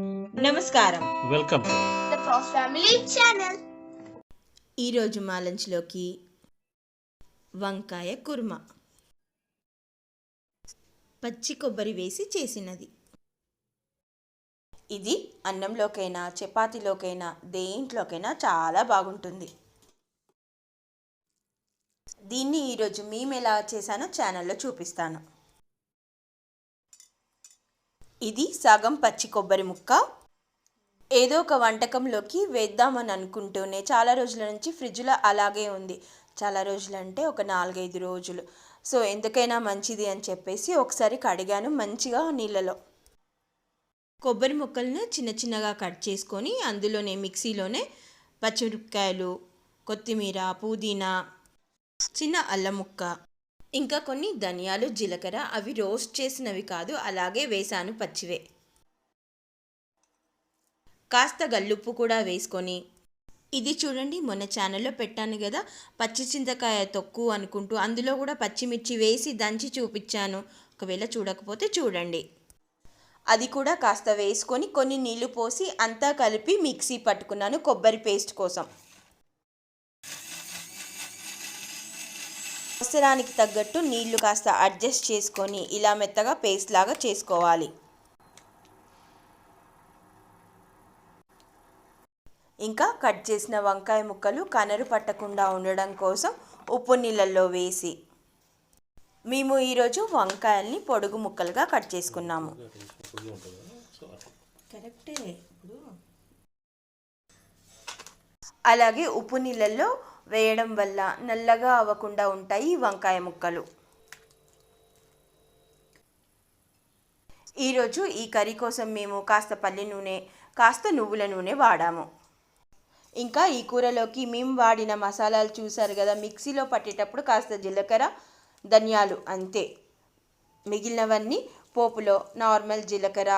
నమస్కారం. Welcome. To the Prof Family channel. ఈరోజు మా లంచ్లోకి వంకాయ కుర్మా. పచ్చి కొబ్బరి వేసి చేసినది. ఇది అన్నంలోకైనా చపాతీలోకైనా దేంట్లోకైనా చాలా బాగుంటుంది. దీన్ని ఈరోజు మేము ఎలా చేశానో ఛానల్లో చూపిస్తాను. ఇది సగం పచ్చి కొబ్బరి ముక్క. ఏదో ఒక వంటకంలోకి వేద్దామని అనుకుంటూనే చాలా రోజుల నుంచి ఫ్రిడ్జ్లో అలాగే ఉంది. చాలా రోజులు అంటే ఒక నాలుగైదు రోజులు. సో ఎందుకైనా మంచిది అని చెప్పేసి ఒకసారి కడిగాను మంచిగా నీళ్ళలో. కొబ్బరి ముక్కలను చిన్న చిన్నగా కట్ చేసుకొని అందులోనే మిక్సీలోనే పచ్చిమిరపకాయలు కొత్తిమీర పుదీనా చిన్న అల్లం ముక్క. ఇంకా కొన్ని ధనియాలు జీలకర్ర అవి రోస్ట్ చేసినవి కాదు అలాగే వేశాను పచ్చివే. కాస్త గల్లుప్పు కూడా వేసుకొని. ఇది చూడండి మొన్న ఛానల్లో పెట్టాను కదా పచ్చి చింతకాయ తొక్కు అనుకుంటూ అందులో కూడా పచ్చిమిర్చి వేసి దంచి చూపించాను. ఒకవేళ చూడకపోతే చూడండి. అది కూడా కాస్త వేసుకొని కొన్ని నీళ్ళు పోసి అంతా కలిపి మిక్సీ పట్టుకున్నాను కొబ్బరి పేస్ట్ కోసం. అవసరానికి తగ్గట్టు నీళ్ళు కాస్త అడ్జస్ట్ చేసుకొని ఇలా మెత్తగా పేస్ట్ లాగా చేసుకోవాలి. ఇంకా కట్ చేసిన వంకాయ ముక్కలు కనరు పట్టకుండా ఉండడం కోసం ఉప్పు నీళ్ళల్లో వేసి మేము ఈరోజు వంకాయల్ని పొడుగు ముక్కలుగా కట్ చేసుకున్నాము. అలాగే ఉప్పు నీళ్ళల్లో వేయడం వల్ల నల్లగా అవ్వకుండా ఉంటాయి వంకాయ ముక్కలు. ఈరోజు ఈ కర్రీ కోసం మేము కాస్త పల్లి నూనె కాస్త నువ్వుల నూనె వాడాము. ఇంకా ఈ కూరలోకి మేము వాడిన మసాలాలు చూసారు కదా మిక్సీలో పట్టేటప్పుడు కాస్త జీలకర్ర ధనియాలు అంతే. మిగిలినవన్నీ పోపులో నార్మల్ జీలకర్ర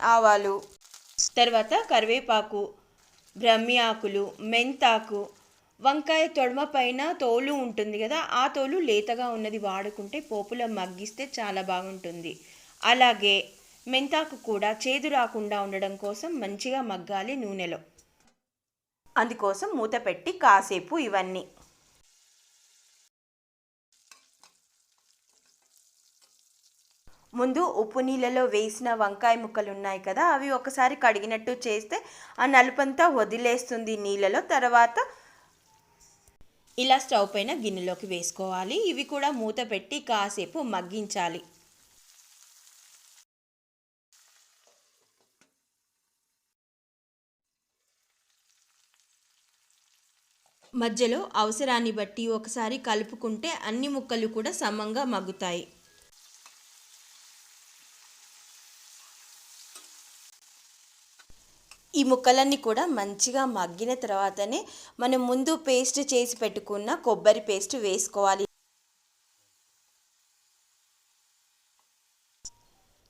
ఆవాలు తర్వాత కరివేపాకు బ్రహ్మి ఆకులు మెంతాకు వంకాయ తొడమ పైన తోలు ఉంటుంది కదా ఆ తోలు లేతగా ఉన్నది వాడుకుంటే పోపులో మగ్గిస్తే చాలా బాగుంటుంది. అలాగే మెంతాకు కూడా చేదు రాకుండా ఉండడం కోసం మంచిగా మగ్గాలి నూనెలో. అందుకోసం మూత పెట్టి కాసేపు ఇవన్నీ. ముందు ఉప్పు నీళ్ళలో వేసిన వంకాయ ముక్కలు ఉన్నాయి కదా అవి ఒకసారి కడిగినట్టు చేస్తే ఆ నలుపంతా వదిలేస్తుంది నీళ్ళలో. తర్వాత ఇలా స్టవ్ పైన గిన్నెలోకి వేసుకోవాలి. ఇవి కూడా మూత పెట్టి కాసేపు మగ్గించాలి. మధ్యలో అవసరాన్ని బట్టి ఒకసారి కలుపుకుంటే అన్ని ముక్కలు కూడా సమంగా మగ్గుతాయి. ఈ ముక్కలన్నీ కూడా మంచిగా మగ్గిన తర్వాతనే మనం ముందు పేస్ట్ చేసి పెట్టుకున్న కొబ్బరి పేస్ట్ వేసుకోవాలి.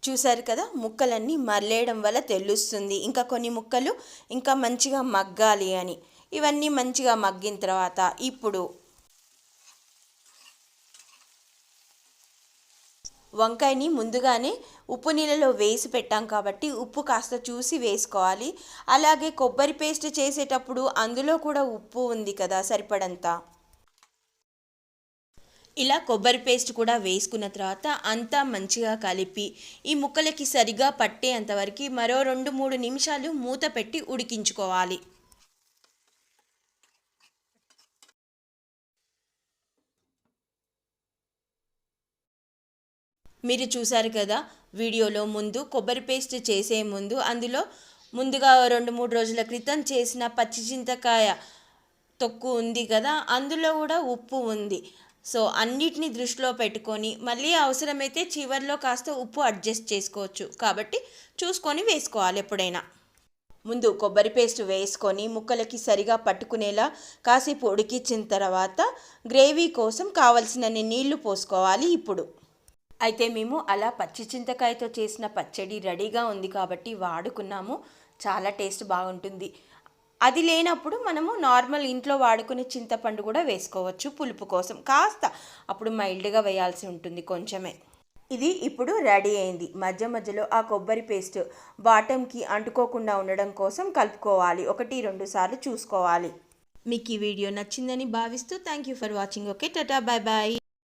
చూసారు కదా ముక్కలన్నీ మరలేయడం వల్ల తెలుస్తుంది. ఇంకా కొన్ని ముక్కలు ఇంకా మంచిగా మగ్గాలి అని. ఇవన్నీ మంచిగా మగ్గిన తర్వాత ఇప్పుడు వంకాయని ముందుగానే ఉప్పు నీళ్ళలో వేసి పెట్టాం కాబట్టి ఉప్పు కాస్త చూసి వేసుకోవాలి. అలాగే కొబ్బరి పేస్ట్ చేసేటప్పుడు అందులో కూడా ఉప్పు ఉంది కదా సరిపడంత. ఇలా కొబ్బరి పేస్ట్ కూడా వేసుకున్న తర్వాత అంతా మంచిగా కలిపి ఈ ముక్కలకి సరిగా పట్టేంతవరకు మరో రెండు మూడు నిమిషాలు మూత పెట్టి ఉడికించుకోవాలి. మీరు చూసారు కదా వీడియోలో ముందు కొబ్బరి పేస్ట్ చేసే ముందు అందులో ముందుగా రెండు మూడు రోజుల క్రితం చేసిన పచ్చి చింతకాయ తొక్కు ఉంది కదా అందులో కూడా ఉప్పు ఉంది. సో అన్నిటిని దృష్టిలో పెట్టుకొని మళ్ళీ అవసరమైతే చివరిలో కాస్త ఉప్పు అడ్జస్ట్ చేసుకోవచ్చు. కాబట్టి చూసుకొని వేసుకోవాలి ఎప్పుడైనా. ముందు కొబ్బరి పేస్ట్ వేసుకొని ముక్కలకి సరిగా పట్టుకునేలా కాసేపు ఉడికించిన తర్వాత గ్రేవీ కోసం కావలసినన్ని నీళ్ళు పోసుకోవాలి ఇప్పుడు. అయితే మేము అలా పచ్చి చింతకాయతో చేసిన పచ్చడి రెడీగా ఉంది కాబట్టి వాడుకున్నాము. చాలా టేస్ట్ బాగుంటుంది. అది లేనప్పుడు మనము నార్మల్ ఇంట్లో వాడుకునే చింతపండు కూడా వేసుకోవచ్చు పులుపు కోసం. కాస్త అప్పుడు మైల్డ్గా వేయాల్సి ఉంటుంది కొంచెమే. ఇది ఇప్పుడు రెడీ అయింది. మధ్య మధ్యలో ఆ కొబ్బరి పేస్ట్ బాటంకి అంటుకోకుండా ఉండడం కోసం కలుపుకోవాలి. ఒకటి రెండు సార్లు చూసుకోవాలి. మీకు ఈ వీడియో నచ్చిందని భావిస్తూ thank you for watching. Okay tata bye bye.